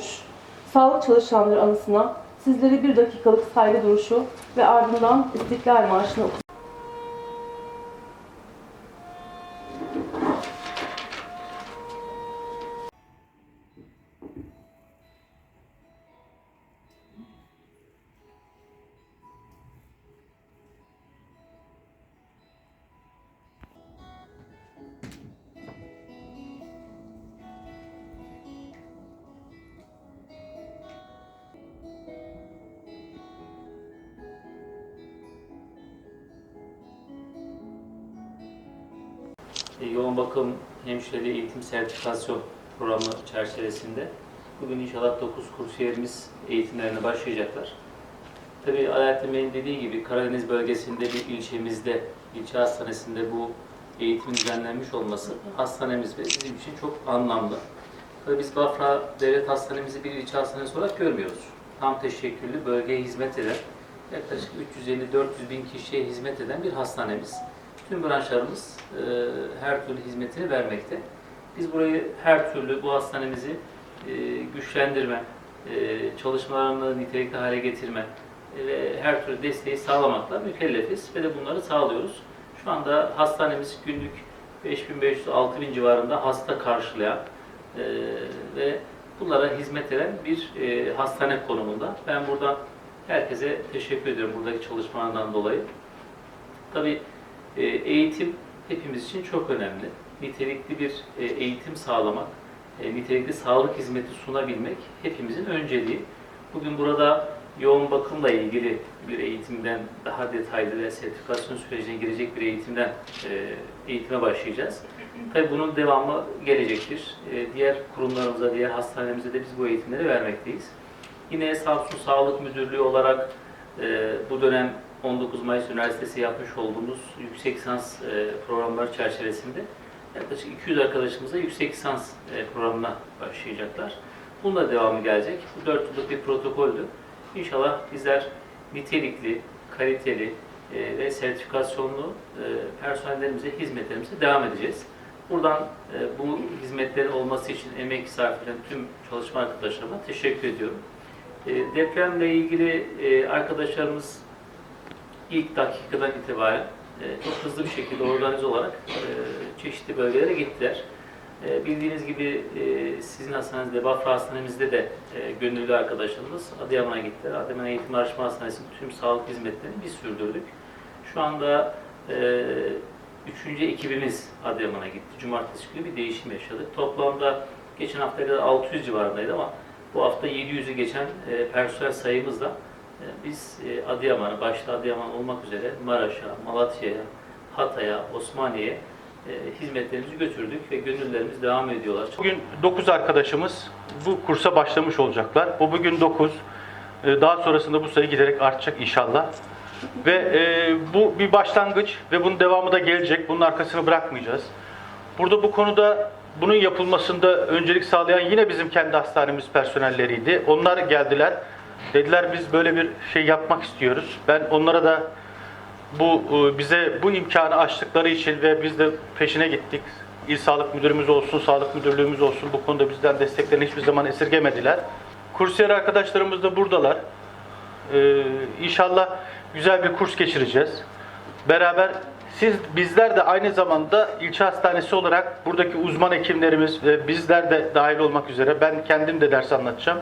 olmuş sağlık çalışanları anısına sizlere bir dakikalık saygı duruşu ve ardından İstiklal Marşı'nı okuyacağız. Yoğun bakım hemşireliği eğitim sertifikasyon programı çerçevesinde bugün inşallah 9 kursiyerimiz eğitimlerine başlayacaklar. Tabii Alaaddin Bey'in dediği gibi Karadeniz bölgesinde bir ilçemizde, ilçe hastanesinde bu eğitimin düzenlenmiş olması hastanemiz ve bizim için çok anlamlı. Tabii biz Bafra Devlet Hastanemizi bir ilçe hastanesi olarak görmüyoruz. Tam teşekküllü bölgeye hizmet eden, yaklaşık 350-400 bin kişiye hizmet eden bir hastanemiz. Tüm branşlarımız e, her türlü hizmetini vermekte. Biz burayı her türlü bu hastanemizi e, güçlendirme, e, çalışmalarını nitelikli hale getirme e, ve her türlü desteği sağlamakla mükellefiz ve de bunları sağlıyoruz. Şu anda hastanemiz günlük 5500-6000 civarında hasta karşılayan ve bunlara hizmet eden bir hastane konumunda. Ben buradan herkese teşekkür ediyorum buradaki çalışmalardan dolayı. Tabii e, eğitim hepimiz için çok önemli. Nitelikli bir e, eğitim sağlamak, e, nitelikli sağlık hizmeti sunabilmek hepimizin önceliği. Bugün burada yoğun bakımla ilgili bir eğitimden daha detaylı ve sertifikasyon sürecine girecek bir eğitimden eğitime başlayacağız. Tabii bunun devamı gelecektir. Diğer kurumlarımıza, diğer hastanelerimize de biz bu eğitimleri vermekteyiz. Yine Samsun Sağlık Müdürlüğü olarak bu dönem 19 Mayıs Üniversitesi yapmış olduğumuz yüksek lisans e, programları çerçevesinde yaklaşık 200 arkadaşımıza yüksek lisans e, programına başlayacaklar. Bunun da devamı gelecek. Bu 4 yıllık bir protokoldü. İnşallah bizler nitelikli, kaliteli e, ve sertifikasyonlu personellerimize, hizmetlerimize devam edeceğiz. Buradan bu hizmetlerin olması için emek sarf eden tüm çalışma arkadaşlarıma teşekkür ediyorum. Depremle ilgili arkadaşlarımız ilk dakikadan itibaren e, çok hızlı bir şekilde organize olarak e, çeşitli bölgelere gittiler. E, bildiğiniz gibi e, sizin hastanenizde, Bafra Hastanemizde de e, gönüllü arkadaşlarımız Adıyaman'a gittiler. Adıyaman Eğitim Araştırma Hastanesi'nin tüm sağlık hizmetlerini biz sürdürdük. Şu anda e, üçüncü ekibimiz Adıyaman'a gitti. Cumartesi günü bir değişim yaşadık. Toplamda geçen hafta kadar 600 civarındaydı ama bu hafta 700'ü geçen e, personel sayımızla biz e, Adıyaman'a, başta Adıyaman olmak üzere Maraş'a, Malatya'ya, Hatay'a, Osmaniye'ye e, hizmetlerimizi götürdük ve gönüllerimiz devam ediyorlar. Bugün 9 arkadaşımız bu kursa başlamış olacaklar. Bu bugün 9. Ee, Daha sonrasında bu sayı giderek artacak inşallah. Ve e, bu bir başlangıç ve bunun devamı da gelecek. Bunun arkasını bırakmayacağız. Burada bu konuda bunun yapılmasında öncelik sağlayan yine bizim kendi hastanemiz personelleriydi. Onlar geldiler. Dediler biz böyle bir şey yapmak istiyoruz. Ben onlara da bu e, bize bu imkanı açtıkları için ve biz de peşine gittik. İl Sağlık Müdürümüz olsun, Sağlık Müdürlüğümüz olsun bu konuda bizden desteklerini hiçbir zaman esirgemediler. Kursiyer arkadaşlarımız da buradalar. Ee, inşallah güzel bir kurs geçireceğiz. Beraber siz bizler de aynı zamanda ilçe hastanesi olarak buradaki uzman hekimlerimiz ve bizler de dahil olmak üzere ben kendim de ders anlatacağım.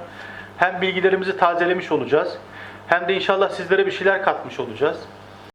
Hem bilgilerimizi tazelemiş olacağız hem de inşallah sizlere bir şeyler katmış olacağız.